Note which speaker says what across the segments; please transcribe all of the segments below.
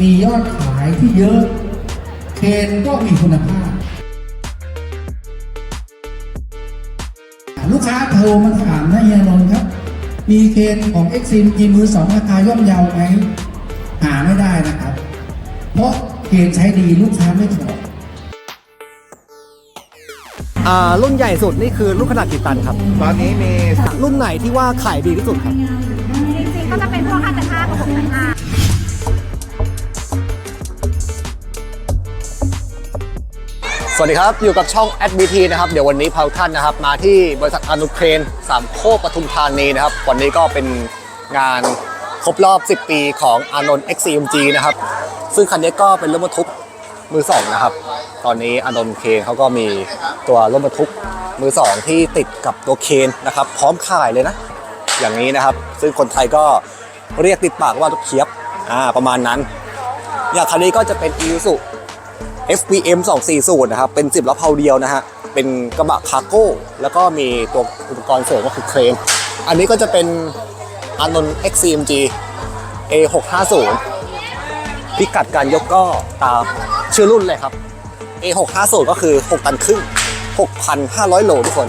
Speaker 1: มียอดขายที่เยอะ เคนก็มีคุณภาพ ลูกค้าโทรมาถามนะเฮียนนท์ครับ มีเคนของ x อ็กีมือสองราคาย่อมเยาไหมหาไม่ได้นะครับ เพราะเคนใช้ดีลูกค้าไม่ขอ
Speaker 2: อ่ารุ่นใหญ่สุดนี่คือรุ่นขนาดกี่ตันครับ
Speaker 3: ตอนนี้มี
Speaker 2: รุ่นไหนที่ว่าขายดีที่สุดครับ
Speaker 4: วั
Speaker 2: สดีครับ อยู่กับช่อง SBT นะครับ เดี๋ยววันนี้พาท่านนะครับ มาที่บริษัทอนุเครนสามโคกปทุมธานีนะครับ วันนี้ก็เป็นงานครบรอบ 10 ปีของอานนท์ XCMG นะครับ ซึ่งคันนี้ก็เป็นรถบรรทุกมือสองนะครับ ตอนนี้อานนท์เคนเขาก็มีตัวรถบรรทุกมือสองที่ติดกับตัวเคนนะครับ พร้อมขายเลยนะ อย่างนี้นะครับ ซึ่งคนไทยก็เรียกติดปากว่ารถเคียบอ่าประมาณนั้น อย่างคันนี้ก็จะเป็น i s FBM 240นะครับ เป็น 10ล้อเพาเดียวนะฮะ เป็นกระบะคาร์โก้ แล้วก็มีตัวอุปกรณ์เสริมก็คือเครน อันนี้ก็จะเป็นอานนท์ XCMG A650 พิกัดการยกก็ตามชื่อรุ่นเลยครับ A650 ก็คือ 6 ตันครึ่ง 6,500 โลทุกคน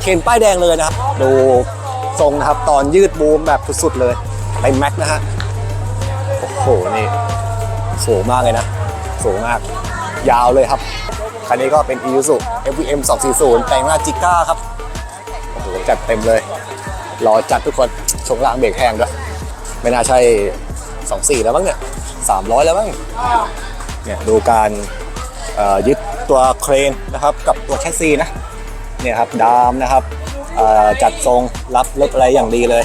Speaker 2: เคนป้ายแดงเลยนะครับ ดูทรงนะครับ ตอนยืดบูมแบบสุดๆเลย ไปแม็กนะฮะ โอ้โห นี่ สูงมากเลยนะ สูงมาก ยาวเลยครับ คันนี้ก็เป็น Isuzu FVM 240 แต่งหน้าจิก้าครับ โอ้โห จัดเต็มเลย รอจัดทุกคนชงล่างเบรกแห้งด้วย ไม่น่าใช่ 24 แล้วมั้งเนี่ย 300 แล้วมั้งเนี่ยดูการยึดตัวเครนนะครับกับตัวแชสซีนะเนี่ยครับดามนะครับจัดทรงรับรถอะไรอย่างดีเลย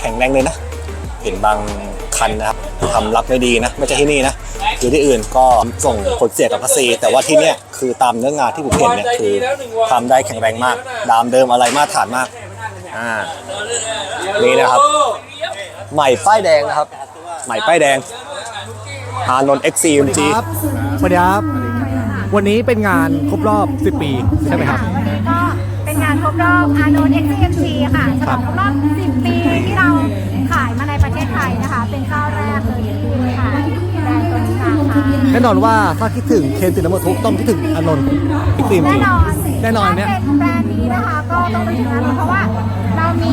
Speaker 2: แข็งแรงเลยนะ เห็นบางคันนะครับทำรับไม่ดีนะ ไม่ใช่ที่นี่นะ คือที่อื่นก็ส่งผลเสียกับภาษี แต่ว่าที่เนี่ยคือตามเนื้องานที่ผมเห็นเนี่ยคือทำได้แข็งแรงมาก ดามเดิมอะไรมาตรฐานมากอ่านี่นะครับ ใหม่ป้ายแดงนะครับ ใหม่ป้ายแดงอานนท์ XCMG
Speaker 5: ครับสวัสดีครับ วันนี้เป็นงานครบรอบ 10 ปี ใช่ไหมครับ
Speaker 4: ก็เป็นงานครบรอบอาโนน XCMC ค่ะฉลองครบรอบ 10 ปีที่เราขายมาในประเทศไทยนะคะ เป็นเจ้าแแน่น
Speaker 5: อนว่าถ้าคิดถึงเคนตินามทุกต้องคิดถึงอานนท์อีกทีม
Speaker 4: แน่นอน
Speaker 5: แน่นอนเนี่ย
Speaker 4: ถ้าเป็นแบรนด์นี้นะคะก็ต้องไปถึงอานนท์เพราะว่าเรามี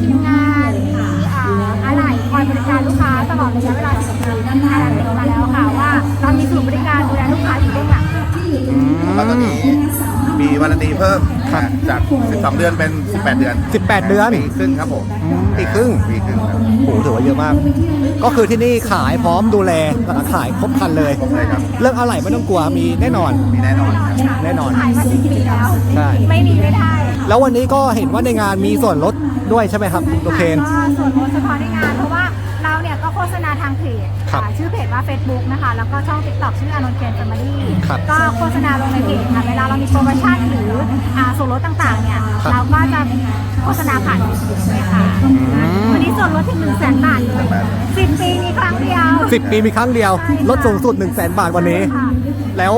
Speaker 4: ทีมงานมีอ่าอะไรคอยบริการลูกค้าตลอดระยะเวลา10ปีการันตีมาแล้วค่ะว่าเรามีศูนย์บริการดูแลลูกค้าอยู่เบื้องหลัง
Speaker 3: แล้วตอนนี้มีวารันตีเพิ่มนะจาก 12 เดือนเป็น 18 เดือน
Speaker 5: 18 เดือน
Speaker 3: ปีครึ่งครับผม
Speaker 5: ปีครึ่ง
Speaker 3: ปีครึ่งครับ
Speaker 5: โอ้โหถือว่าเยอะมาก ก็คือที่นี่ขายพร้อมดูแลแล้วก็ขายครบครันเลย
Speaker 3: ผมเลยครับ
Speaker 5: เรื่องอะไรไม่ต้องกลัวมีแน่นอน
Speaker 3: มีแน่นอนครับ
Speaker 5: แน่นอน
Speaker 4: ขายมา10ปีแล้ว
Speaker 5: ใช่
Speaker 4: ไม่มีไม่ได้
Speaker 5: แล้ววันนี้ก็เห็นว่าในงานมีส่วนลดด้วยใช่ไหมครับโอเคน
Speaker 4: ก็ส่วนลดเฉพาะในงานเพราะว่า เราเนี่ยก็โฆษณาทางเพจ
Speaker 5: ครับ
Speaker 4: ค่ะชื่อเพจว่า Facebook นะคะ แล้วก็ช่อง TikTok ชื่ออานนท์เคนแฟมิลี่
Speaker 5: ครับ
Speaker 4: ก็โฆษณาลงในเพจค่ะ เวลาเรามีโปรโมชั่นหรืออ่าส่วนลดต่างๆ เนี่ย
Speaker 5: ครับ
Speaker 4: เราก็จะโฆษณาผ่านเพจเลยค่ะ วันนี้ส่วนลดถึง1 0 0 0 0แสนบาทเลย10ปีมีครั้งเดียว
Speaker 5: 10ปีมีครั้งเดียว ลดสูงสุด 1 0 0 0 0แบาทวันนี้
Speaker 4: ค่ะ
Speaker 5: แล้ว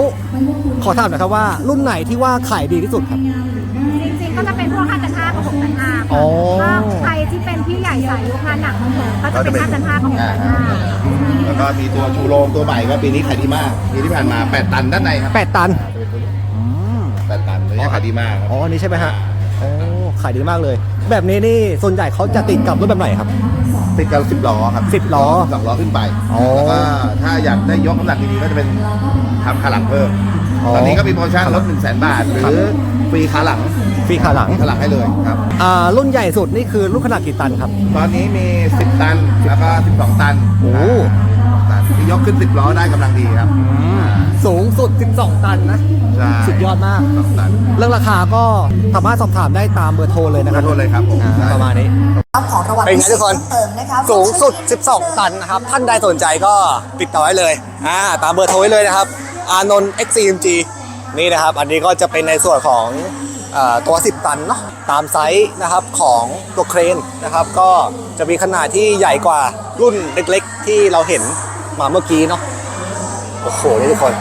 Speaker 5: ขอถามหน่อยครับว่ารุ่นไหนที่ว่าขายดีที่สุดครับ
Speaker 4: จริงๆ ก็จะเป็นพวก5 5 5กับ6 5 5
Speaker 5: อ๋อ
Speaker 4: ถ้ สายยุคงานหนักของผมก็จะเป็น5 5 5กับ6 5 5
Speaker 3: แล้วก็มีตัวชูโรงตัวใหม่ก็ปีนี้ขายดีมากปีที่ผ่านมา 8 ตันด้านในครับ
Speaker 5: 8ตัน
Speaker 3: 8ตันเลยขายดีมากครับ
Speaker 5: อ๋ออันนี้ใช่ไหมฮะโอ้ขายดีมากเลย แบบนี้นี่ส่วนใหญ่เขาจะติดกับรถแบบไหนครับ
Speaker 3: ติดกับ10ล้อครับ
Speaker 5: 10ล้อ
Speaker 3: สองล้อขึ้นไป
Speaker 5: อ๋อ
Speaker 3: แล้วก็ถ้าอยากได้ยกน้ำหนักดีๆก็จะเป็นทำขาหลังเพิ่ม
Speaker 5: อ๋อ
Speaker 3: ตอนนี้ก็มีโปรโมชั่นลด1 0 0 0 0แบาท หรือ ฟรีขาหลัง
Speaker 5: ฟรีขาหลัง
Speaker 3: ขาหลังให้เลยครับ
Speaker 5: อ่ารุ่นใหญ่สุดนี่คือรุ่นขนาดกี่ตันครับ
Speaker 3: ตอนนี้มี 10 ตันแล้วก็ 12 ตัน
Speaker 5: โอ้
Speaker 3: อ่า12ตันที่ยกขึ้น 10ล้อได้กำลังดีครับอ่า
Speaker 5: สูงสุด 12 ตันนะ
Speaker 3: ใช่
Speaker 5: สุดยอดมาก
Speaker 3: 12 ตัน
Speaker 5: เรื่องราคาก็สามารถสอบถามได้ตามเบอร์โทรเลยนะค
Speaker 3: ข
Speaker 5: รั
Speaker 3: อบโทษเลยครับผม
Speaker 5: อ่า
Speaker 3: ใช่
Speaker 5: ประมาณนี้
Speaker 6: รับของรางวัล
Speaker 2: เป็นไงทุกคน
Speaker 6: พิเศษเพิ่มเติมนะคะ
Speaker 2: สูงสุด 12 ตันนะครับ ท่านใดสนใจก็ติดต่อได้เลยอ่าตามเบอร์โทรไว้เลยนะครับ อานนท์ XCMG นี่นะครับ อันนี้ก็จะเป็นในส่วนของอตัว 10 ตันเนาะตามไซส์นะครับของตัวเครนนะครับ ก็จะมีขนาดที่ใหญ่กว่ารุ่นเล็กๆ ที่เราเห็นมาเมื่อกี้เนาะโอ้โหนี่ทุกคน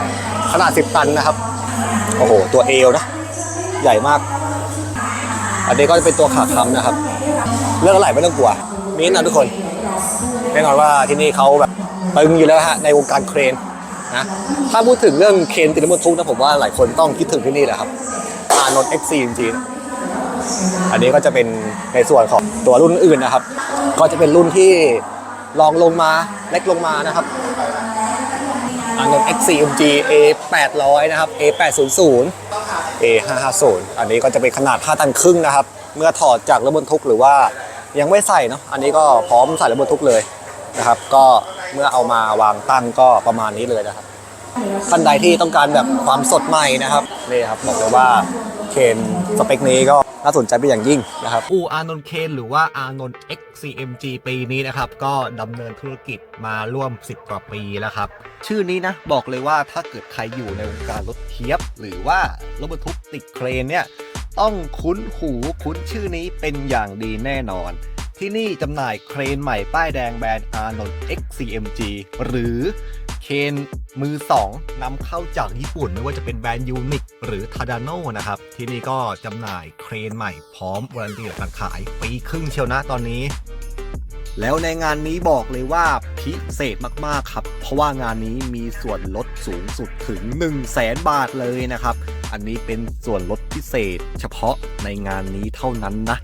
Speaker 2: ขนาด 10 ตันนะครับโอ้โหตัวเอวนะใหญ่มาก อันนี้ก็จะเป็นตัวขาค้ำนะครับ เรื่องอะไรไม่ต้องกลัวมีน่นอนทุกคนแน่นอนว่าที่นี่เขาแบบ
Speaker 5: ตึงอยู่แล้วฮะในวงการเครน นะถ้าพูดถึงเรื่องเคนติดรถบรรทุกนะผมว่าหลายคนต้องคิดถึงที่นี่แหละครับอานนท์ XC จริงๆอันนี้ก็จะเป็นในส่วนของตัวรุ่นอื่นนะครับ ก็จะเป็นรุ่นที่ลองลงมาเล็กลงมานะครับอานนท์ XC MG A 800นะครับ A 800 A 550อันนี้ก็จะเป็นขนาด 5 ตันครึ่งนะครับ เมื่อถอดจากรถบรรทุกหรือว่ายังไม่ใส่เนาะอันนี้ก็พร้อมใส่รถบรรทุกเลยนะครับ ก็ เมื่อเอามาวางตั้งก็ประมาณนี้เลยนะครับท่านใดที่ต้องการแบบความสดใหม่นะครับนี่ครับบอกเลยว่าเคนสเปคนี้ก็น่าสนใจเป็นอย่างยิ่งนะครับอูอานนท์เคนหรือว่าอานนท์ XCMG ปีนี้นะครับก็ดำเนินธุรกิจมาร่วม 10 กว่าปีแล้วครับ ชื่อนี้นะบอกเลยว่าถ้าเกิดใครอยู่ในวงการรถเทียบ หรือว่ารถบรรทุกติดเครนเนี่ยต้องคุ้นหูคุ้นชื่อนี้เป็นอย่างดีแน่นอน ที่นี่จำหน่ายเครนใหม่ป้ายแดงแบรนด์ Arnold XCMG หรือเคนมือ 2นำเข้าจากญี่ปุ่นไม่ว่าจะเป็นแบรนด์ยูนิคหรือ Tadano นนะครับ ที่นี่ก็จำหน่ายเครนใหม่พร้อมวารันตีหลังขายปีครึ่งเชียวนะตอนนี้ แล้วในงานนี้บอกเลยว่าพิเศษมากๆครับ เพราะว่างานนี้มีส่วนลดสูงสุดถึง 1 0 0 0 0แสนบาทเลยนะครับ อันนี้เป็นส่วนลดพิเศษเฉพาะในงานนี้เท่านั้นนะ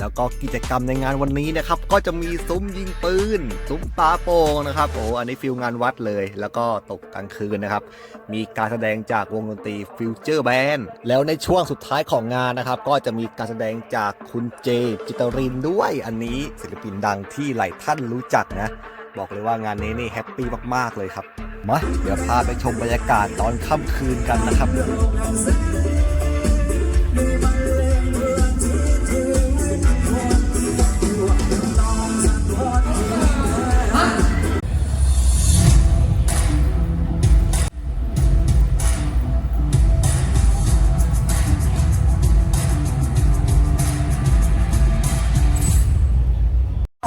Speaker 5: แล้วก็กิจกรรมในงานวันนี้นะครับ ก็จะมีซุ้มยิงปืน ซุ้มปาโป่งนะครับ โอ้ อันนี้ฟิลงานวัดเลย แล้วก็ตกกลางคืนนะครับ มีการแสดงจากวงดนตรีฟิวเจอร์แบนด์แล้วในช่วงสุดท้ายของงานนะครับ ก็จะมีการแสดงจากคุณเจ จิตรินด้วย อันนี้ศิลปินดังที่หลายท่านรู้จักนะ บอกเลยว่างานนี้นี่แฮปปี้มากๆเลยครับ มา เดี๋ยวพาไปชมบรรยากาศตอนค่ำคืนกันนะครับ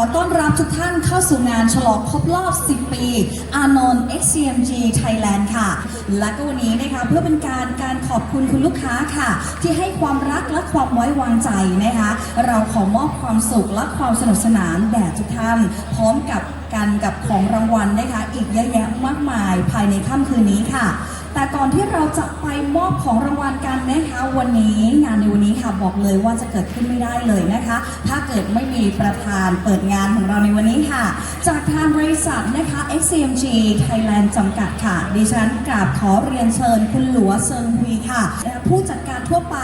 Speaker 2: ขอต้อนรับทุกท่านเข้าสู่งานฉลองครบรอบ 10 ปี อานนท์ XCMG Thailand ค่ะ และก็วันนี้นะคะเพื่อเป็นการการขอบคุณคุณลูกค้าค่ะ ที่ให้ความรักและความไว้วางใจนะคะ เราขอมอบความสุขและความสนุกสนานแด่ทุกท่าน พร้อมกับกันกับของรางวัลนะคะ อีกเยอะแยะมากมายภายในค่ำคืนนี้ค่ะ แต่ก่อนที่เราจะไปมอบของรางวัลกันนะคะวันนี้งานในวันนี้ค่ะบอกเลยว่าจะเกิดขึ้นไม่ได้เลยนะคะ ถ้าเกิดไม่มีประธานเปิดงานของเราในวันนี้ค่ะ จากทางบริษัทนะคะ XCMG Thailand จำกัดค่ะ ดิฉันกราบขอเรียนเชิญคุณหลัวเซิงฮุยค่ะ ผู้จัดการทั่วไป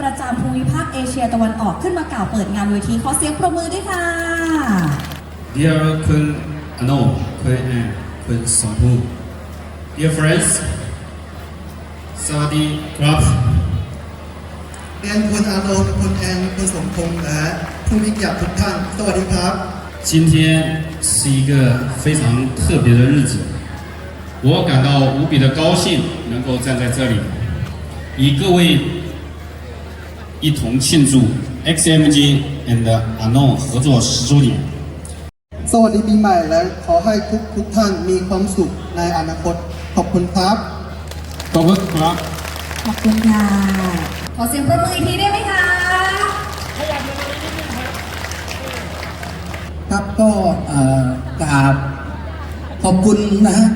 Speaker 2: ประจำภูมิภาคเอเชียตะวันออกขึ้นมากล่าวเปิดงานเวทีขอเสียงปรบมือด้วยค่ะ
Speaker 7: Dear Kun Ano, Kun and Kun Songhu. Dear friends, Saudi Club,
Speaker 8: เรียนคุณอานนท์คุณแอนคุณสมพงษ์และผู้มีเกียรติทุกท่าน สวัสดีครับ
Speaker 7: 今天是一个非常特别的日子，我感到无比的高兴能够站在这里，与各位一同庆祝 XMG and Ano 合作十周年。
Speaker 8: สวัสดีปีใหม่และขอให้ทุกทุกท่านมีความสุขในอนาคต ขอบคุณครับ
Speaker 7: ขอบคุณครับ
Speaker 2: ขอบคุณค่ะขอเสียงปรบมืออีกทีได้ไหมคะ
Speaker 1: ครับก็เอ่อกราบขอบคุณนะฮะ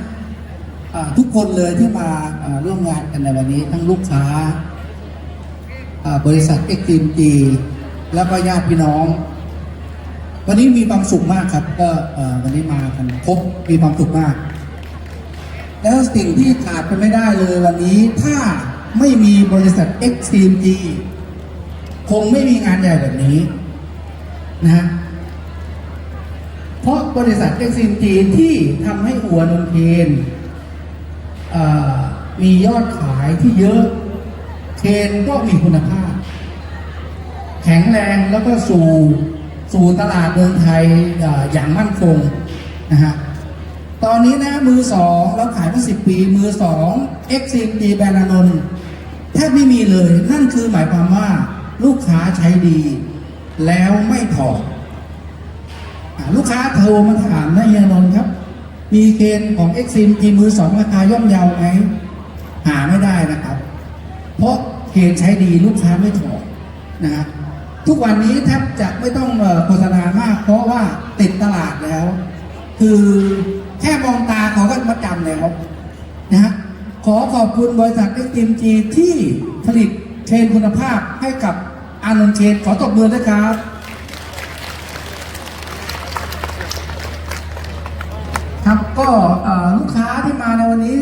Speaker 1: อ่าทุกคนเลยที่มาอ่าร่วมงานกันในวันนี้ ทั้งลูกค้าอ่าบริษัทเอ็กซ์ทีมจีแล้วก็ญาติพี่น้อง วันนี้มีความสุขมากครับ ก็เอ่อวันนี้มากันครบมีความสุขมาก แล้วสิ่งที่ขาดไปไม่ได้เลยวันนี้ ถ้าไม่มีบริษัท X Team G คงไม่มีงานใหญ่แบบนี้นะ เพราะบริษัท X Team G ที่ทำให้หัวนนเคนมียอดขายที่เยอะเคนก็มีคุณภาพ แข็งแรงแล้วก็สู่สู่ตลาดเมืองไทยออย่างมั่นคงนะฮะ ตอนนี้นะมือสองเราขายมาสิบปี มือสอง X M D แบรนด์อนนท์แทบไม่มีเลย นั่นคือหมายความว่าลูกค้าใช้ดี แล้วไม่ถอดลูกค้าโทรมาถามนะเฮียนนท์ครับ มีเคนของ X M D มือสองราคาย่อมเยาไหมหาไม่ได้นะครับ เพราะเคนใช้ดีลูกค้าไม่ถอดนะฮะทุกวันนี้แทบจะไม่ต้องโฆษณามาก เพราะว่าติดตลาดแล้ว คือ แค่มองตาเขาก็มาจำแล้วนะฮะขอขอบคุณบริษัทเอ็กซ์จีที่ผลิตเชนคุณภาพให้กับอานนท์เชนขอตบมือด้วยครับ ครับก็ลูกค้าที่มาในวันนี้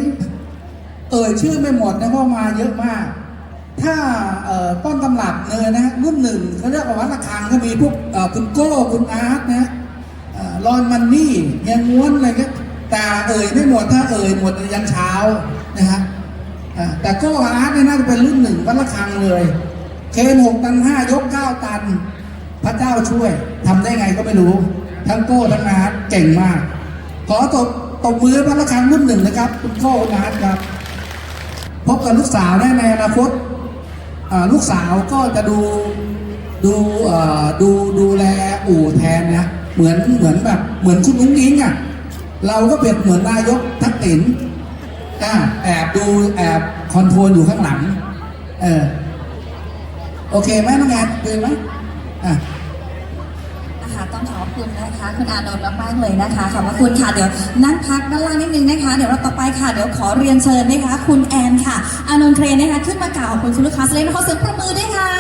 Speaker 1: เอ่ยชื่อไม่หมดนะเพราะมาเยอะมาก ถ้าต้นตำรับเลยนะรุ่นหนึ่งเขาเรียกว่าวัดระฆังก็มีพวกคุณโก้คุณอาร์ตนะรอนมันนี่เฮียังม้วนอะไรก็ แต่เอ่ยไม่หมดถ้าเอ่ยหมดยันเช้านะฮะแต่โก้อาร์ตเนี่ยน่าจะเป็นรุ่นหนึ่งวัดระฆังเลยเคนหกตันห้ายกเก้าตัน พระเจ้าช่วยทำได้ไงก็ไม่รู้ ทั้งโก้ทั้งอาร์ตเก่งมาก ขอตบตบมือพระระฆังรุ่นหนึ่งนะครับ คุณโก้คุณอาร์ตครับ พบกับลูกสาวได้ในอนาคตลูกสาวก็จะดูดูดูดูแลอู่แทนนะเหมือนเหมือนแบบเหมือนคุณนุ้งอิงอะ เราก็เปรียบเหมือนนายกทักษิณอ่าแอบดูแอบคอนโทรลอยู่ข้างหลัง เออ โอเคไหมน้องแอนเป็นไหมอะ
Speaker 2: นะคะต้องขอบคุณนะคะคุณอานนท์มากๆเลยนะคะขอบพระคุณค่ะเดี๋ยวนั่งพักด้านล่างนิดนึงนะคะ เดี๋ยวเราต่อไปค่ะเดี๋ยวขอเรียนเชิญนะคะ คุณแอนค่ะ อานนท์เทรนนะคะ ขึ้นมากล่าวขอบคุณคุณลูกค้าเลยนะคะเสียงประมือด้วยค่ะ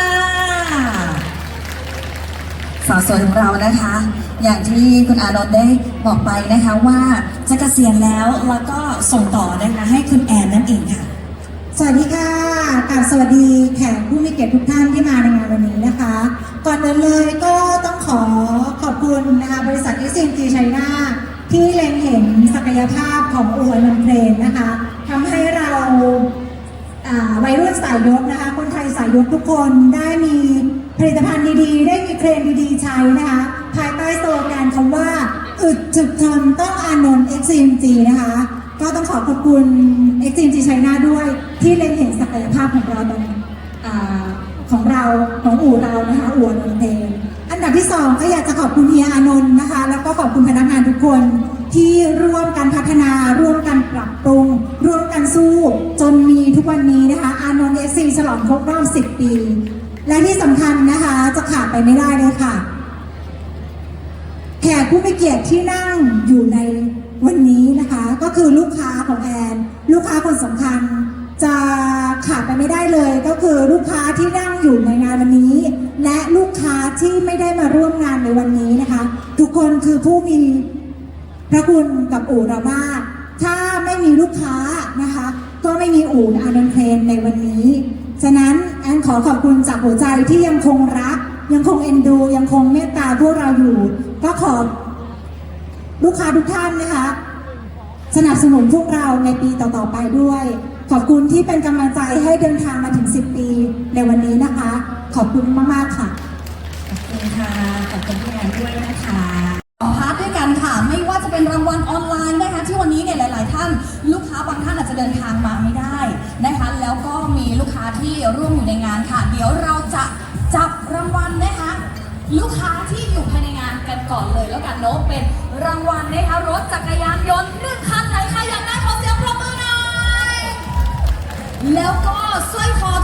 Speaker 2: สาวสวยของเรานะคะ อย่างที่คุณอานนท์ได้บอกไปนะคะว่าจะเกษียณแล้วแล้วก็ส่งต่อนะคะให้คุณแอนนั่นเองค่ะ
Speaker 9: สวัสดีค่ะกับสวัสดีแขกผู้มีเกียรติทุกท่านที่มาในงานวันนี้นะคะ ก่อนอื่นเลยก็ต้องขอขอบคุณนะคะบริษัท SMG China ที่เล็งเห็นศักยภาพของอู่ฮันมันเพลนนะคะทำให้เราอ่าวัยรุ่นสายยกนะคะ คนไทยสายยกทุกคนได้มีผลิตภัณฑ์ดีๆ ได้มีเครนดีๆ ใช้นะคะ ภายใต้สโลแกนคำว่าอึดถึกทนต้องอานนท์ XMG นะคะ ก็ต้องขอขอบคุณ XCMG China ด้วยที่เล็งเห็นศักยภาพของเราตรงของเราของอู่เรานะคะอู่อนนท์เพลงอันดับที่สองก็อยากจะขอบคุณเฮียอานนท์นะคะ แล้วก็ขอบคุณพนักงานทุกคนที่ร่วมกันพัฒนา ร่วมกันปรับปรุง ร่วมกันสู้จนมีทุกวันนี้นะคะ อานนท์เอซีฉลองครบรอบ 10 ปี และที่สำคัญนะคะจะขาดไปไม่ได้เลยค่ะ แขกผู้มีเกียรติที่นั่งอยู่ในวันนี้นะคะ ก็คือลูกค้าของแอน ลูกค้าคนสำคัญ จะขาดไปไม่ได้เลย ก็คือลูกค้าที่นั่งอยู่ในงานวันนี้ และลูกค้าที่ไม่ได้มาร่วมงานในวันนี้นะคะ ทุกคนคือผู้มีพระคุณกับอู่เรามาก ถ้าไม่มีลูกค้านะคะ ก็ไม่มีอู่อานนเพลนในวันนี้ ฉะนั้นแอนขอขอบคุณจากหัวใจที่ยังคงรัก ยังคงเอ็นดู ยังคงเมตตาพวกเราอยู่ ก็ขอลูกค้าทุกท่านนะคะ สนับสนุนพวกเราในปีต่อๆไปด้วย ขอบคุณที่เป็นกำลังใจให้เดินทางมาถึง 10 ปีในวันนี้นะคะ ขอบคุณมากๆค่ะ
Speaker 2: ขอบคุณค่ะขอบคุณพี่แอนด้วยนะคะสอพาร์ทด้วยกันค่ะ ไม่ว่าจะเป็นรางวัลออนไลน์นะคะ ที่วันนี้เนี่ยหลาย ๆ ท่าน ลูกค้าบางท่านอาจจะเดินทางมาไม่ได้นะคะ แล้วก็มีลูกค้าที่ร่วมอยู่ในงานค่ะ เดี๋ยวเราจะจับรางวัลนะคะ ลูกค้า ก่อนเลยแล้วกันเนาะเป็นรางวัลนะคะรถจักรยานยนต์หนึ่งคันไหนใครอยากได้ขอเสียงปรบมือหน่อยแล้วก็สร้อยคอ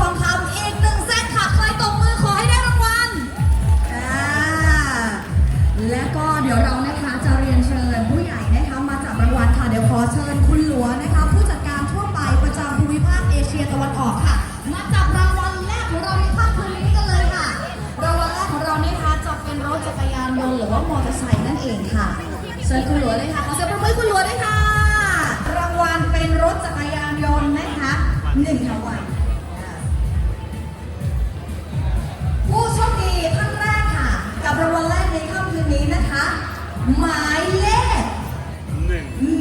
Speaker 2: ห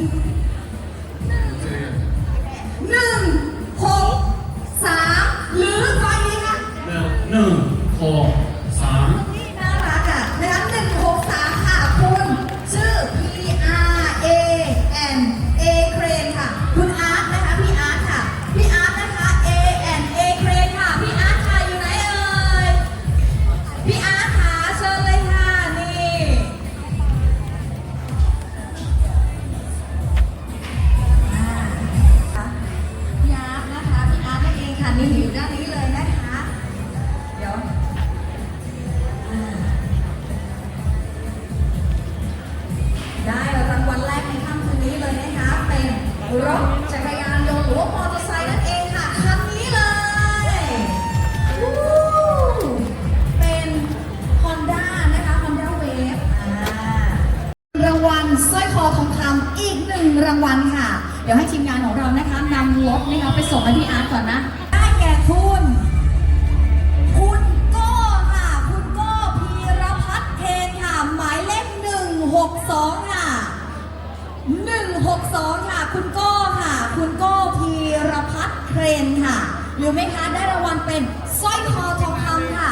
Speaker 2: 162 ค่ะ คุณโก้ค่ะ คุณโก้พีรพัฒน์เครนค่ะอยู่ไหมคะได้รางวัลเป็นสร้อยคอทองคำค่ะ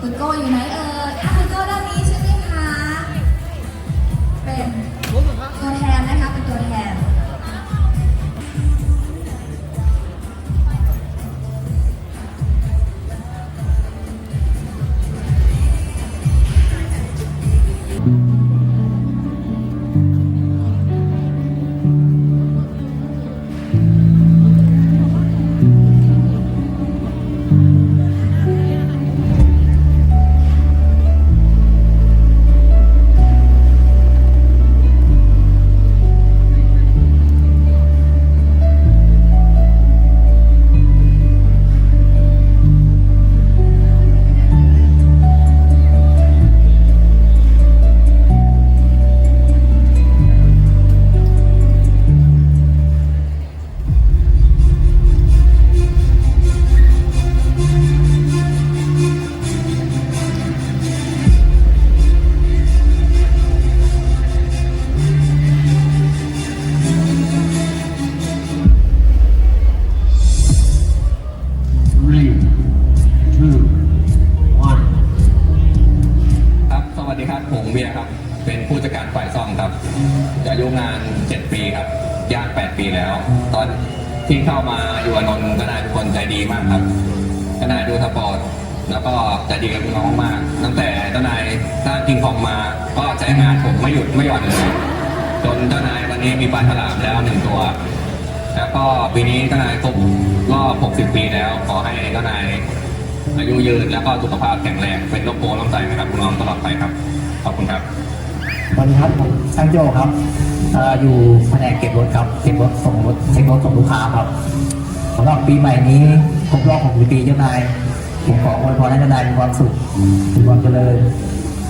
Speaker 2: คุณโก้อยู่ไหนเอ่ยอคุณโก้ด้านนี้ใช่ไหมคะ เป็นตัวแทนนะคะา
Speaker 10: ยสร้างกิงคองมา ก็ใจงานผมไม่หยุดไม่หย่อนเลยจนเจ้านายวันนี้มีปลาฉลามแล้วหนึ่งตัว แล้วก็ปีนี้เจ้านายครบรอบ 60 ปีแล้ว ขอให้เจ้านายอายุยืนแล้วก็สุขภาพแข็งแรงเป็นโรคโพลำไส้นะครับคุณน้องตลอดไปครับ ขอบคุณครับ
Speaker 11: สวัสดีครับผมช่างโจครับอยู่แผนกเก็บรถครับเก็บรถส่งรถเช็ครถส่งลูกค้าครับสำหรับปีใหม่นี้ครบรอบ60ปีเจ้านายผมขออวยพรให้เจ้านายมีความสุขมีความเจริญ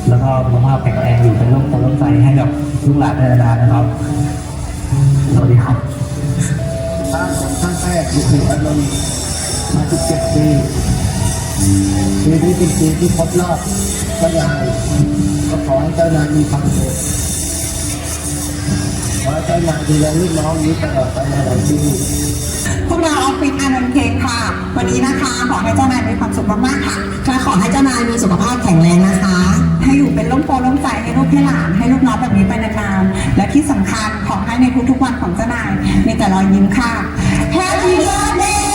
Speaker 11: แล้วก็สุขภาพแข็งแรงอยู่เป็นร่มโพลมใสให้กับลูกหลานในนานๆนะครับ สวัสดีครับ
Speaker 12: บ้านของท่านแรกอยู่ที่อานนท์มาถึงเจ็ดปีปีนี้เป็นปีที่ครบรอบก็ยาก็ขอให้เจ้านายมีความสุข ขอให้เจ้านายดูแลลูกน้องนี้ตลอดไปหลายปี
Speaker 13: พวกเราออฟฟิศอานนท์เคกค่ะ วันนี้นะคะขอให้เจ้านายมีความสุขมากๆค่ะและขอให้เจ้านายมีสุขภาพแข็งแรงนะคะ ให้อยู่เป็นร่มโพล่มใจให้ลูกให้หลานให้ลูกน้องแบบนี้ไปนานๆ และที่สำคัญขอให้ในทุกๆวันของเจ้านายมีแต่รอยยิ้มค่ะ Happy Birthday